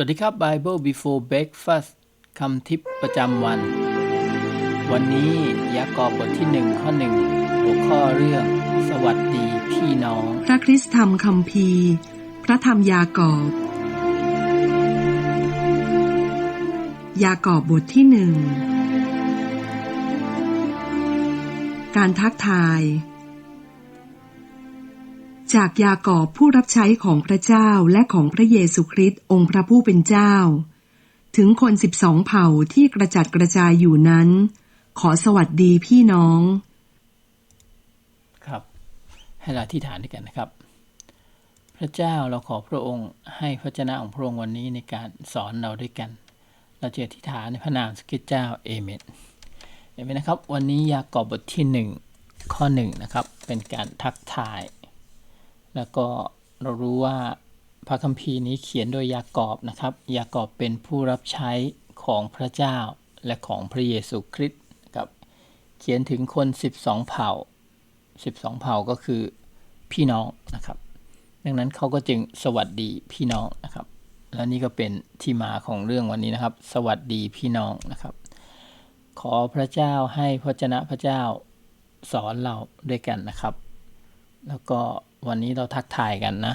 วัสดีครับ Bible Before Breakfast คำทิปประจำวัน วันนี้ยากอบบทที่หนึ่งข้อหนึ่งหัวข้อเรื่อง สวัสดีพี่น้อง พระคริสธรรมคัมภีพระธรรมยากอบ ยากอบบทที่หนึ่งการทักทาย จากยากอบผู้รับใช้ของพระเจ้าและของพระเยซูคริสต์องค์พระผู้เป็นเจ้า ถึงคนสิบสองเผ่าที่กระจัดกระจายอยู่นั้น ขอสวัสดีพี่น้อง ครับ ให้เราที่ฐานด้วยกันนะครับ พระเจ้าเราขอพระองค์ให้พระเจ้าของพระองค์วันนี้ในการสอนเราด้วยกัน เราจะอธิษฐานในพระนามสกิดเจ้าเอเมนเห็นไหมนะครับ วันนี้ยากอบบทที่หนึ่งข้อหนึ่งนะครับ เป็นการทักทาย แล้วก็เรารู้ว่าพระคัมภีร์นี้เขียนโดยยากอบนะครับ ยากอบเป็นผู้รับใช้ของพระเจ้าและของพระเยซูคริสต์นะครับเขียนถึงคน 12 เผ่า 12 เผ่าก็คือพี่น้องนะครับ ดังนั้นเขาก็จึงสวัสดีพี่น้องนะครับ และนี่ก็เป็นที่มาของเรื่องวันนี้นะครับ สวัสดีพี่น้องนะครับ ขอพระเจ้าให้พระเจ้าพระเจ้าสอนเราด้วยกันนะครับ แล้วก็ วันนี้เราทักทายกันนะ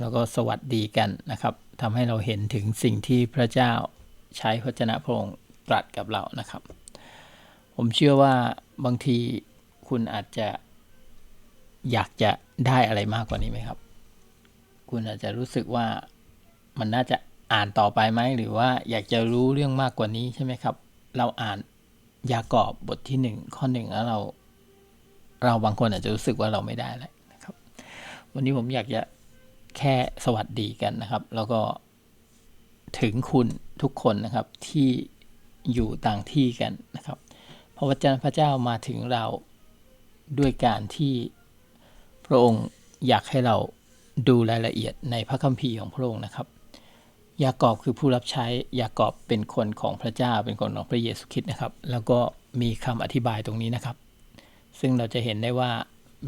แล้วก็สวัสดีกันนะครับทำให้เราเห็นถึงสิ่งที่พระเจ้าใช้พระเจ้าพระองค์ตรัสกับเรานะครับ ผมเชื่อว่าบางทีคุณอาจจะอยากจะได้อะไรมากกว่านี้ไหมครับ คุณอาจจะรู้สึกว่ามันน่าจะอ่านต่อไปไหม หรือว่าอยากจะรู้เรื่องมากกว่านี้ใช่ไหมครับ เราอ่านยากอบบทที่หนึ่งข้อหนึ่งแล้วเรา เราบางคนอาจจะรู้สึกว่าเราไม่ได้แล้ว วันนี้ผมอยากจะแค่สวัสดีกันนะครับ แล้วก็ถึงคุณทุกคนนะครับที่อยู่ต่างที่กันนะครับพราะว่าพระเจ้ามาถึงเราด้วยการที่พระองค์อยากให้เราดูรายละเอียดในพระคัมภีร์ของพระองค์นะครับ ยากอบคือผู้รับใช้ ยากอบเป็นคนของพระเจ้า เป็นคนของพระเยซูคริสต์นะครับ แล้วก็มีคำอธิบายตรงนี้นะครับ ซึ่งเราจะเห็นได้ว่า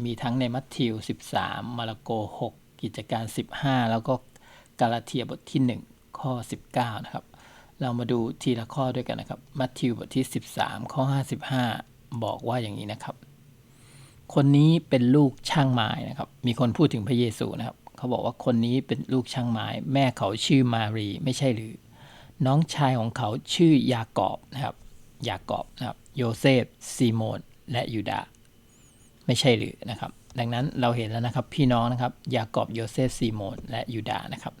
มีทั้งในมัทธิว 13 มาระโก 6 กิจการ 15 แล้วก็กาลาเทียบทที่ 1 ข้อ 19 นะครับ เรามาดูทีละข้อด้วยกันนะครับ มัทธิวบทที่ 13 ข้อ 55 บอกว่าอย่างนี้นะครับ คนนี้เป็นลูกช่างไม้นะครับ มีคนพูดถึงพระเยซูนะครับ เขาบอกว่าคนนี้เป็นลูกช่างไม้ แม่เขาชื่อมารีไม่ใช่หรือ น้องชายของเขาชื่อยากอบนะครับ ยากอบนะครับ โยเซฟซีโมนและยูดา ไม่ใช่หรือนะครับ ดังนั้นเราเห็นแล้วนะครับพี่น้องนะครับยากอบโยเซฟซีโมนและยูดานะครับ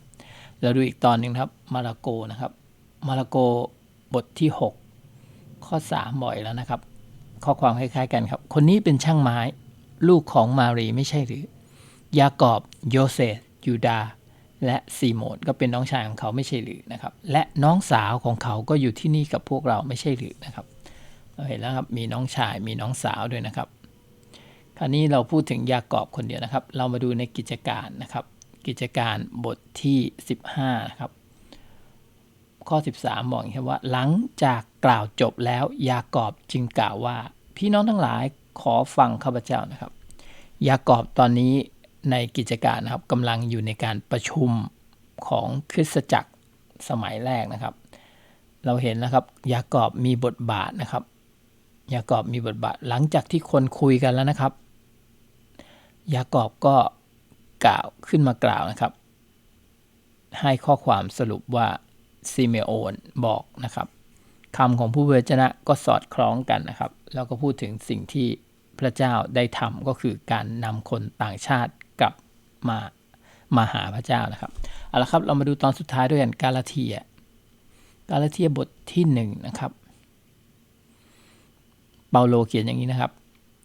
เราดูอีกตอนหนึ่งครับมาระโกนะครับมาระโกบทที่ 6 ข้อ 3 บ่อยแล้วนะครับ ข้อความคล้ายๆกันครับ คนนี้เป็นช่างไม้ลูกของมารีไม่ใช่หรือ ยากอบโยเซฟยูดาและซีโมนก็เป็นน้องชายของเขาไม่ใช่หรือนะครับ และน้องสาวของเขาก็อยู่ที่นี่กับพวกเราไม่ใช่หรือนะครับเราเห็นแล้วครับมีน้องชายมีน้องสาวด้วยนะครับ ราวนี้เราพูดถึงยากอบคนเดียวนะครับ เรามาดูในกิจการนะครับ กิจการบทที่ 15นะครับข้อ 13 บอกอย่างนี้ว่า หลังจากกล่าวจบแล้วยากอบจึงกล่าวว่า พี่น้องทั้งหลายขอฟังข้าพเจ้านะครับ ยากอบตอนนี้ในกิจการนะครับกำลังอยู่ในการประชุมของคริสตจักรสมัยแรกนะครับ เราเห็นนะครับ ยากอบมีบทบาทนะครับ ยากอบมีบทบาท หลังจากที่คนคุยกันแล้วนะครับ ยากอบก็กล่าวขึ้นมากล่าวนะครับ ให้ข้อความสรุปว่าซิเมโอนบอกนะครับคำของผู้เวจนะก็สอดคล้องกันนะครับ แล้วก็พูดถึงสิ่งที่พระเจ้าได้ทำก็คือการนำคนต่างชาติกลับมามาหาพระเจ้านะครับเอาละครับเรามาดูตอนสุดท้ายด้วยกันกาลาเทีย กาลาเทียบทที่หนึ่งนะครับเปาโลเขียนอย่างนี้นะครับ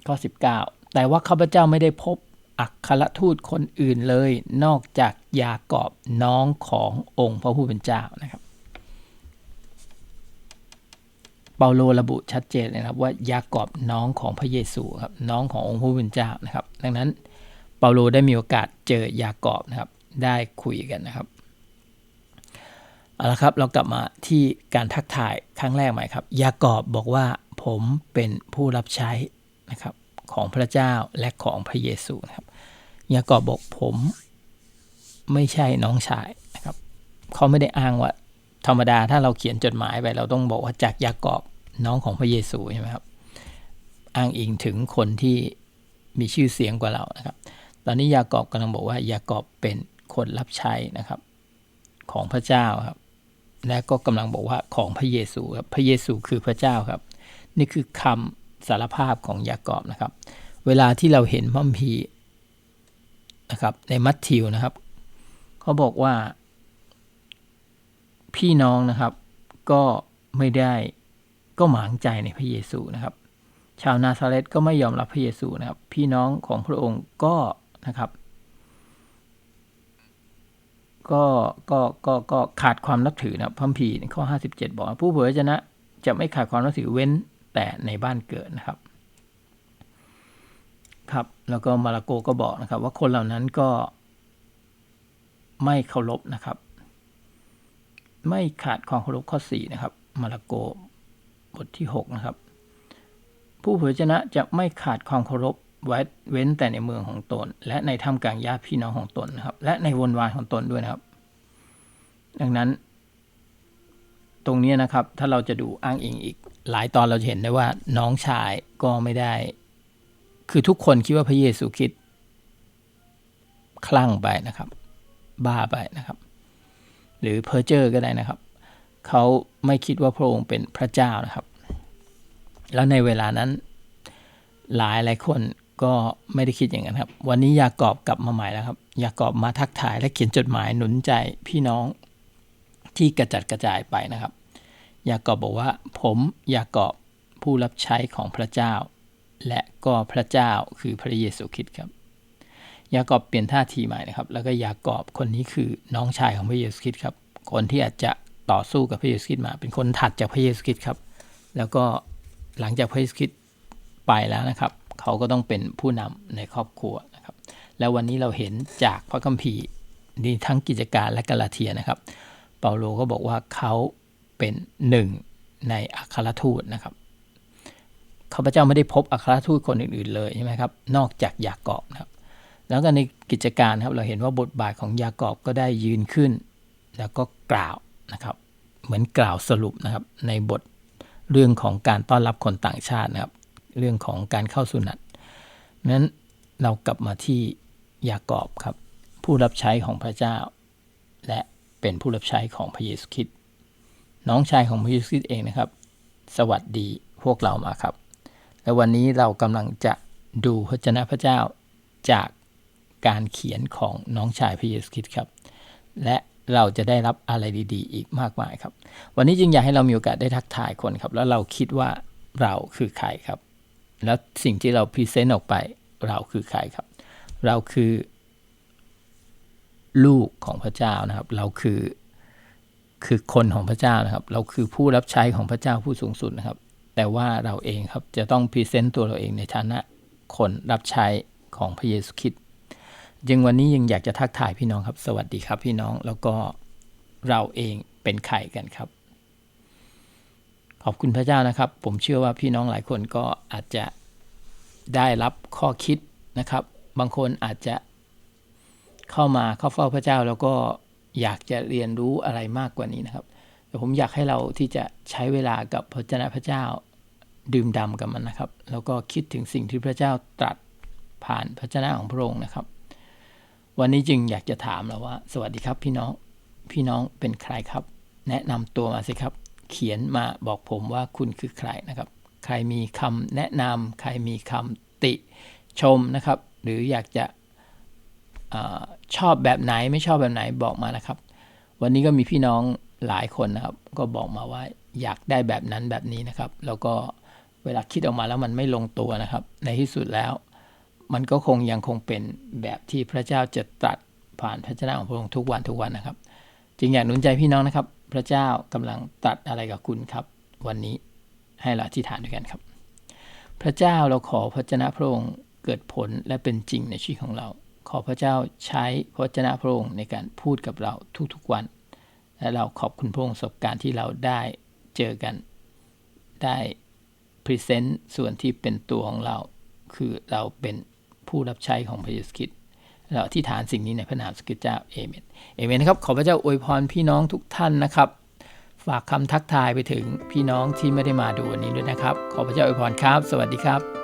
ข้อ19 แต่ว่าข้าพเจ้าไม่ได้พบ อัครทูตคนอื่นเลย นอกจากยากอบน้องขององค์พระผู้เป็นเจ้านะครับ เปาโลระบุชัดเจนนะครับว่ายากอบน้องของพระเยซูครับน้องขององค์พระผู้เป็นเจ้านะครับ ดังนั้นเปาโลได้มีโอกาสเจอยากอบนะครับ ได้คุยกันนะครับเอาละครับเรากลับมาที่การทักทายครั้งแรกใหม่ครับ ยากอบบอกว่าผมเป็นผู้รับใช้นะครับ ของพระเจ้าและของพระเยซูนะครับยากอบบอกผมไม่ใช่น้องชายนะครับเขาไม่ได้อ้างว่าธรรมดาถ้าเราเขียนจดหมายไปเราต้องบอกว่าจากยากอบน้องของพระเยซูใช่ไหมครับอ้างอิงถึงคนที่มีชื่อเสียงกว่าเรานะครับ ตอนนี้ยากอบกำลังบอกว่ายากอบเป็นคนรับใช้นะครับ ของพระเจ้าครับ และก็กำลังบอกว่าของพระเยซูครับพระเยซูคือพระเจ้าครับ นี่คือคำ สารภาพของยากอบนะครับ เวลาที่เราเห็นพระคัมภีนะครับในมัทธิวนะครับเขาบอกว่า พี่น้องนะครับ ก็ไม่ได้ก็หมางใจในพระเยซูนะครับ ชาวนาซาเรตก็ไม่ยอมรับพระเยซูนะครับ พี่น้องของพระองค์ก็นะครับ ก็ก็ก็ก็ขาดความนับถือนะครับพระคัมภีในข้อ 57 บอกผู้เผยพระชนะ จะไม่ขาดความนับถือเว้น แต่ในบ้านเกิดนะครับครับแล้วก็มาระโกก็บอกนะครับ ว่าคนเหล่านั้นก็ไม่เคารพนะครับ ไม่ขาดความเคารพข้อ4นะครับ มาระโกบทที่6นะครับ ผู้เผยชนะจะไม่ขาดความเคารพไว้เว้นแต่ในเมืองของตน และในท่ามกลางญาติพี่น้องของตนนะครับ และในวนวานของตนด้วยนะครับ ดังนั้น ตรงนี้นะครับถ้าเราจะดูอ้างอิงอีก หลายตอนเราจะเห็นได้ว่าน้องชายก็ไม่ได้ คือทุกคนคิดว่าพระเยซูคริดคลั่งไปนะครับ บ้าไปนะครับ หรือเพอร์เจอร์ก็ได้นะครับ เขาไม่คิดว่าพระองค์เป็นพระเจ้านะครับ แล้วในเวลานั้นหลายหลายคนก็ไม่ได้คิดอย่างนั้นครับ วันนี้ยากอบกลับมาใหม่แล้วครับ ยากอบมาทักทายและเขียนจดหมายหนุนใจพี่น้องที่กระจัดกระจายไปนะครับ ยากอบบอกว่า ผมยากอบผู้รับใช้ของพระเจ้า และก็พระเจ้าคือพระเยซูคริสต์ครับ ยากอบเปลี่ยนท่าทีใหม่นะครับ แล้วก็ยากอบคนนี้คือน้องชายของพระเยซูคริสต์ครับ คนที่อาจจะต่อสู้กับพระเยซูคริสต์มา เป็นคนถัดจากพระเยซูคริสต์ครับ แล้วก็หลังจากพระเยซูคริสต์ไปแล้วนะครับ เขาก็ต้องเป็นผู้นำในครอบครัวนะครับ แล้ววันนี้เราเห็นจากพระคัมภีร์นี่ทั้งกิจการและกาลาเทียนะครับ เปาโลก็บอกว่าเขา เป็นหนึ่งในอัครทูตนะครับข้าพเจ้าไม่ได้พบอัครทูตคนอื่น ๆ เลยใช่ไหมครับ นอกจากยากอบนะครับ แล้วก็ในกิจการครับเราเห็นว่าบทบาทของยากอบก็ได้ยืนขึ้น แล้วก็กล่าวนะครับ เหมือนกล่าวสรุปนะครับ ในบทเรื่องของการต้อนรับคนต่างชาตินะครับ เรื่องของการเข้าสุนัตนั้นเรากลับมาที่ยากอบครับ ผู้รับใช้ของพระเจ้า และเป็นผู้รับใช้ของพระเยซูคริสต์ น้องชายของพระเยซูคริสต์เองนะครับ สวัสดีพวกเรามาครับ และวันนี้เรากำลังจะดูพระเจ้าพระเจ้าจากการเขียนของน้องชายพระเยซูคริสต์ครับ และเราจะได้รับอะไรดีๆ อีกมากมายครับ วันนี้จึงอยากให้เรามีโอกาสได้ทักทายคนครับ แล้วเราคิดว่าเราคือใครครับ แล้วสิ่งที่เราพรีเซนต์ออกไปเราคือใครครับ เราคือลูกของพระเจ้านะครับ เราคือ คือคนของพระเจ้านะครับ เราคือผู้รับใช้ของพระเจ้าผู้สูงสุดนะครับ แต่ว่าเราเองครับจะต้องพรีเซนต์ตัวเราเองในฐานะคนรับใช้ของพระเยซูคริสต์ยังวันนี้ยังอยากจะทักทายพี่น้องครับ สวัสดีครับพี่น้องแล้วก็เราเองเป็นใครกันครับ ขอบคุณพระเจ้านะครับ ผมเชื่อว่าพี่น้องหลายคนก็อาจจะได้รับข้อคิดนะครับ บางคนอาจจะเข้ามาเข้าเฝ้าพระเจ้าแล้วก็ อยากจะเรียนรู้อะไรมากกว่านี้นะครับแต่ผมอยากให้เราที่จะใช้เวลากับพระเจ้าพระเจ้าดื่มด่ากับมันนะครับ แล้วก็คิดถึงสิ่งที่พระเจ้าตรัสผ่านพระเจ้าของพระองค์นะครับ วันนี้จึงอยากจะถามเราว่า สวัสดีครับพี่น้องพี่น้องเป็นใครครับ แนะนำตัวมาสิครับ เขียนมาบอกผมว่าคุณคือใครนะครับ ใครมีคำแนะนำใครมีคำติชมนะครับ หรืออยากจะ ชอบแบบไหนไม่ชอบแบบไหนบอกมานะครับ วันนี้ก็มีพี่น้องหลายคนนะครับ ก็บอกมาว่าอยากได้แบบนั้นแบบนี้นะครับ แล้วก็เวลาคิดออกมาแล้วมันไม่ลงตัวนะครับ ในที่สุดแล้ว มันก็คงยังคงเป็นแบบที่พระเจ้าจะตรัสผ่านพระเจ้าของพระองค์ทุกวันทุกวันนะครับ จึงอยากหนุนใจพี่น้องนะครับ พระเจ้ากำลังตรัสอะไรกับคุณครับ วันนี้ให้เราอธิษฐานด้วยกันครับ พระเจ้าเราขอพระเจ้าพระองค์เกิดผลและเป็นจริงในชีวิตของเรา ขอพระเจ้าใช้พระเจ้าพระองค์ในการพูดกับเราทุกๆวัน และเราขอบคุณพระองค์ประสบการณ์ที่เราได้เจอกัน ได้พรีเซนต์ส่วนที่เป็นตัวของเรา คือเราเป็นผู้รับใช้ของพระเยซูคริสต์เราอธิษฐานสิ่งนี้ในพระนามสกิดเจ้าเอเมนเอเมนนะครับ ขอพระเจ้าอวยพรพี่น้องทุกท่านนะครับ ฝากคำทักทายไปถึงพี่น้องที่ไม่ได้มาดูวันนี้ด้วยนะครับ ขอพระเจ้าอวยพรครับ สวัสดีครับ